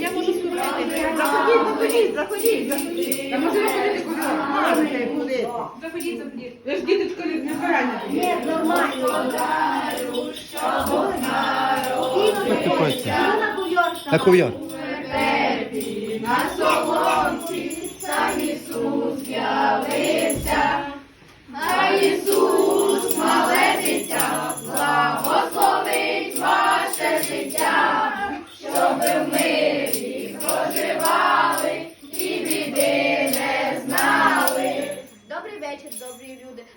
Я можу слухати. Заходіть, заходіть, заходіть, заходіть. Та може заходити куди? Можете куди? Заходіть, заходіть. Ви ж діточко не збирання. Ні, нормально. Заходьте. На ковьор На ковьор.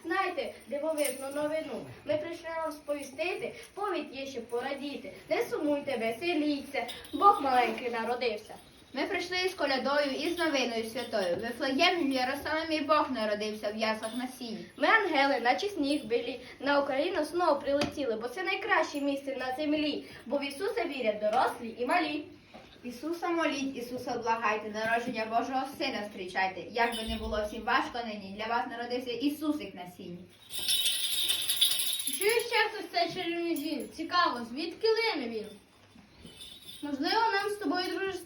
Знаєте, дивовижну новину. Ми прийшли вам сповістити, повідь є ще порадіти. Не сумуйте, веселіться, Бог маленький народився. Ми прийшли із колядою і з новиною святою. В Вифлеємі в Єрусалимі Бог народився в яслах на сіні. Ми ангели, наче сніг білі, на Україну знову прилетіли, бо це найкраще місце на землі, бо в Ісуса вірять дорослі і малі. Ісуса моліть, Ісуса благайте, народження Божого Сина зустрічайте. Як би не було всім важко нині, для вас народився Ісусик на сіні. Чуєш часто цей чарівний? Цікаво, звідки лине він? Можливо, нам з тобою друже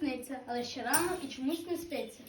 але ще рано і чомусь не спиться.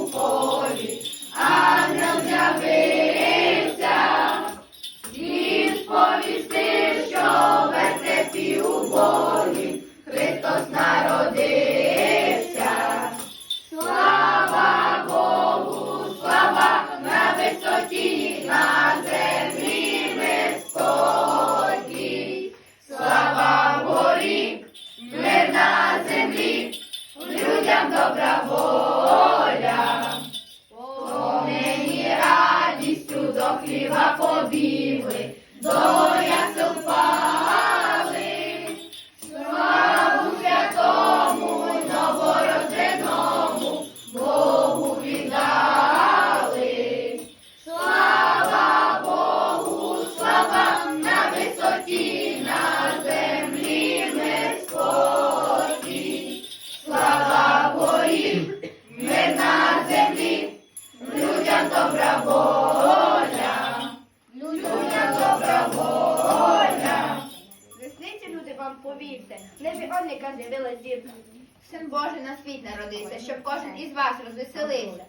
Oh. Весниці люди вам повірте, небі одника з'явилась зірка. Син Божий на світ народився, щоб кожен із вас розвеселився.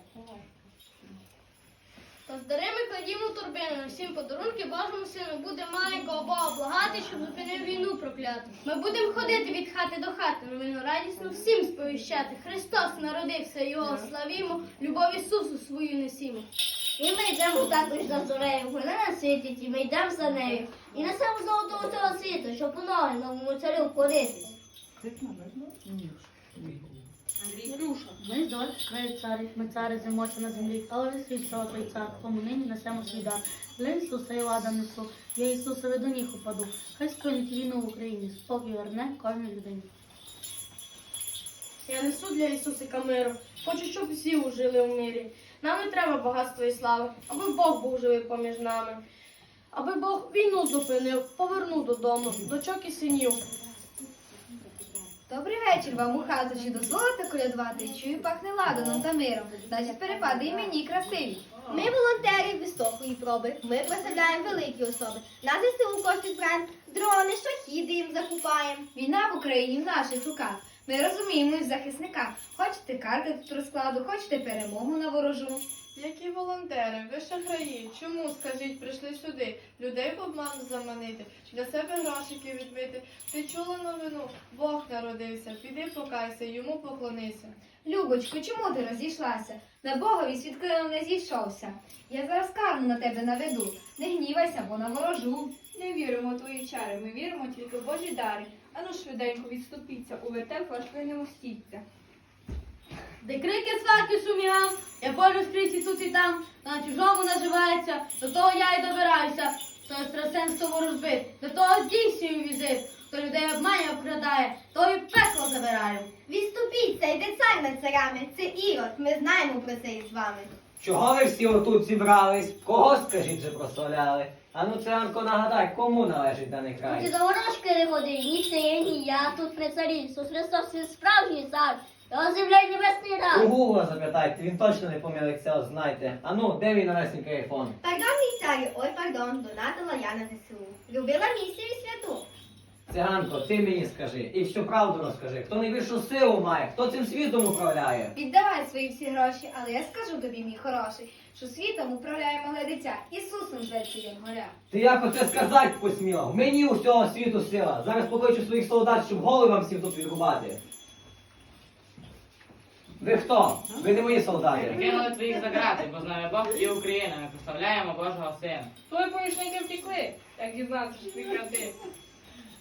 То з дарами кладімо на всім подарунки Божому сину буде маленького Бога благати, щоб зупинив війну прокляту. Ми будемо ходити від хати до хати, новину радісно всім сповіщати. Христос народився, його славімо, любов Ісусу свою несімо. І ми йдемо також за зорею, вона нас світить, і ми йдемо за нею. І несемо золотого цього світу, щоб у ноги новому царю входитись. Ми дочь, край царів, ми цари зимоться на землі, але ви світ цього той цар, тому нині несемо свій дар. Для Ісуса і лада несу, я Ісусові до ніг упаду. Хай спинить війну в Україні, спокій верне кожній людині. Я несу для Ісусика миру. Хочу, щоб всі ужили в мирі. Нам не треба багатства і слави, аби Бог був живий поміж нами. Аби Бог війну зупинив, повернув додому, дочок і синів. Добрий вечір вам у хату. Чи дозволите колядувати? Чую, пахне ладаном та миром. Значить, перепади і мені красиві. Ми волонтери високої проби, ми представляємо великі особи. На ЗСУ кошти збираємо, дрони, шахіди їм закупаємо. Війна в Україні в наших руках. Ми розуміємо і захисника. Хочете карти тут розкладу, хочете перемогу на ворожу. Які волонтери, ви шахраї, чому, скажіть, прийшли сюди? Людей в обман заманити, для себе грошики відбити. Ти чула новину? Бог народився, піди покайся, йому поклонися. Любочко, чому ти розійшлася? На Богові свідкином не зійшовся. Я зараз карну на тебе наведу. Не гнівайся, бо на ворожу. Не віримо в твої чари, ми віримо тільки в Божі дари. Ану швиденько відступіться, у вертеп ваш ви не мостіться. де крики сварки шумігам, я ходжу скрізь і тут і там, на чужому наживається, до того я й добираюся, хто страсенство розбит, до того здійснюю візит, хто людей обманює обкрадає, то і пекло забираю. Відступіться, йде цар над царями. Це Ірод, ми знаємо про це із вами. Чого ви всі отут зібрались? Кого, скажіть, же прославляли? А ну, це Анко нагадай, кому належить даний край? Ти до ворожки не ходи, ні ти, ні я, тут не царі. Ісус Христос він справжній цар. Його земля небесний У. Гугла запитайте, він точно не помилиться, от знайте. А ну, де мій навесний айфон? Пардон, мій царю, ой, пардон, донатила я на ЗСУ. Любила місію і святу. Циганко, ти мені скажи, і всю правду розкажи. Хто найбільшу силу має, хто цим світом управляє? Віддавай свої всі гроші, але я скажу тобі, мій хороший, що світом управляє мале дитя. Ісусом зветься він горя. Ти як оце сказати посміла? Мені усього світу сила. Зараз покличу своїх солдат, щоб голови вам всім тут відрубати. Ви хто? Ви не мої солдати. Кинули твоїх за грати, бо з нами Бог і Україна, ми прославляємо Божого Сина. Твої помічники втекли, як дізнатися, що ти крадеш.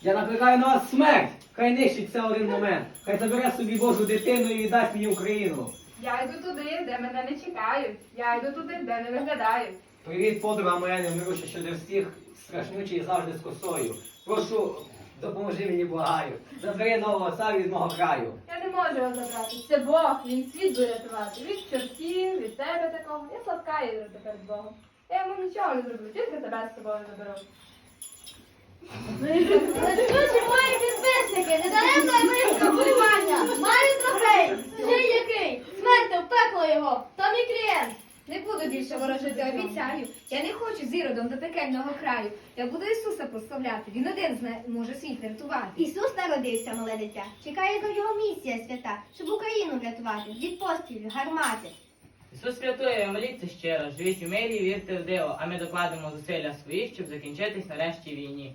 Я накликаю на вас смерть! Хай нищить це один момент. Хай забере собі Божу дитину і віддасть мені Україну. Я йду туди, де мене не чекають. Я йду туди, де не виглядають. Привіт, подруга моя невмируща, що для всіх страшнючий і завжди з косою. Прошу, допоможи мені, благаю. Забери нового царя від мого краю. Я не можу його забрати. Це Бог, він світ буде рятувати. Від чортів, від тебе такого. Я сладка іграти перед Богом. Я йому нічого не зроблю, тільки тебе з собою заберу. Друзі, мої підписники, не даремно я вирішила полювання. Маю трофей. Ще який? Смерти в пекло його. То мій клієнт. Не буду більше ворожити, обіцяю. Я не хочу з іродом до пекельного краю. Я буду Ісуса прославляти. Він один зна- може світ врятувати. Ісус народився, мале дитя. Чекає до його місія свята, щоб Україну врятувати від пострілів, гармати. Ісус рятує, моліться щиро, живіть у мирі, вірте в диво, а ми докладемо зусилля свої, щоб закінчитись нарешті війні.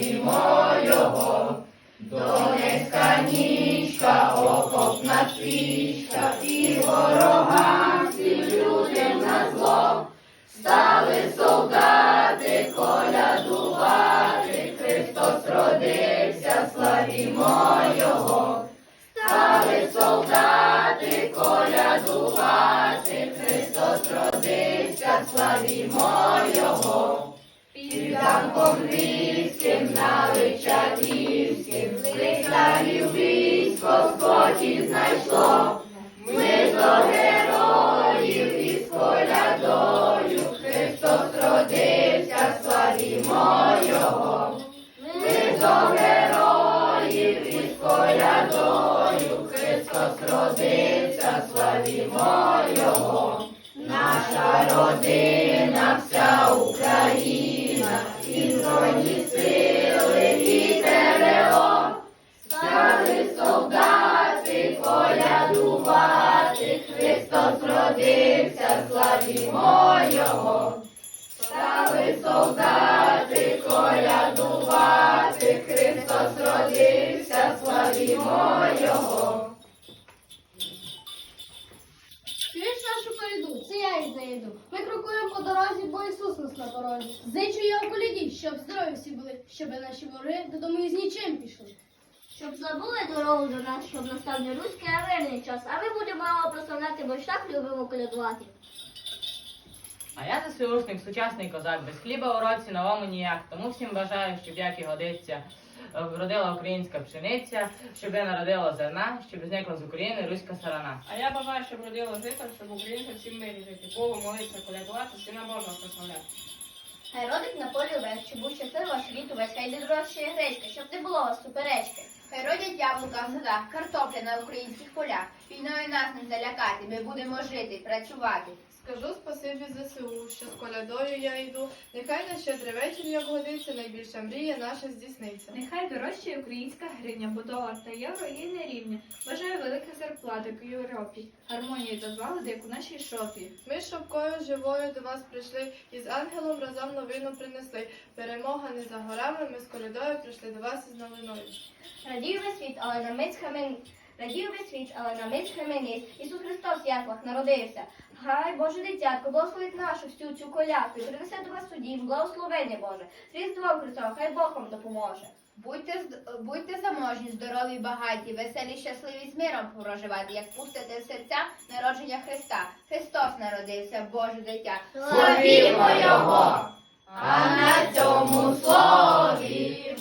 зімо його, донецька нічка, окопна свічка, і ворогам всім людям на зло, стали солдати, колядувати, Христос родився, славімо його, стали солдати, колядувати, Христос родився, славімо його. Світанком ліским наличатівським, Вихарів військо спокій знайшло, ми до героїв із колядою, Христос родився, славімо Його, ми до героїв із колядою, Христос родився, славімо Його, наша родина, вся Україна. Чуєш нашу коляду? Це я її знайду. Ми крокуємо по дорозі, бо Ісус нас на порозі. Зичу я в коляді, щоб здорові всі були, щоб наші вороги додому із нічим пішли. Забули дорогу до нас, щоб настав не руський, а мирний час. А ми будемо мало прославляти, бо ж так любимо колядувати. А я за ЗСУшник, сучасний козак, без хліба у році новому ніяк. Тому всім бажаю, щоб як і годиться, е, вродила українська пшениця, щоб народила зерна, щоб зникла з України руська сторона. А я бажаю, щоб родило жито, щоб українці всі в мирі жити. Богу молитися, колядувати, сина Божого прославляти. Хай родить на полі весь, щоб був щасливий ваш літ увесь, хай не дорожчає гречка, щоб не було вас суперечки. Родять яблука в садах, картопля на українських полях. Війною нас не залякати, ми будемо жити, працювати. Скажу спасибі ЗСУ, що з колядою я йду. Нехай на щедрий вечір, як годиться, найбільша мрія наша здійсниться. Нехай дорожчає українська гривня, бо долар та євро є нерівні. Бажаю великих зарплат, як у Європі. Гармонії та злагоди, як у нашій шопі. Ми з шопкою живою до вас прийшли і з ангелом разом новину принесли. Перемога не за горами, ми з колядою прийшли до вас із новиною. Радію весь світ, але на мить. Радію весь світ, але на мить схаменись. Ісус Христос в яслах народився. Хай Боже дитятко, благословить нашу всю цю колядку і принесе до вас у дім, благословення Боже. З Різдвом хай Бог вам допоможе. Будьте, будьте заможні, здорові, багаті, веселі, щасливі з миром проживати, як пустите в серця народження Христа. Христос народився, Боже дитя. Славімо Його! А на цьому слові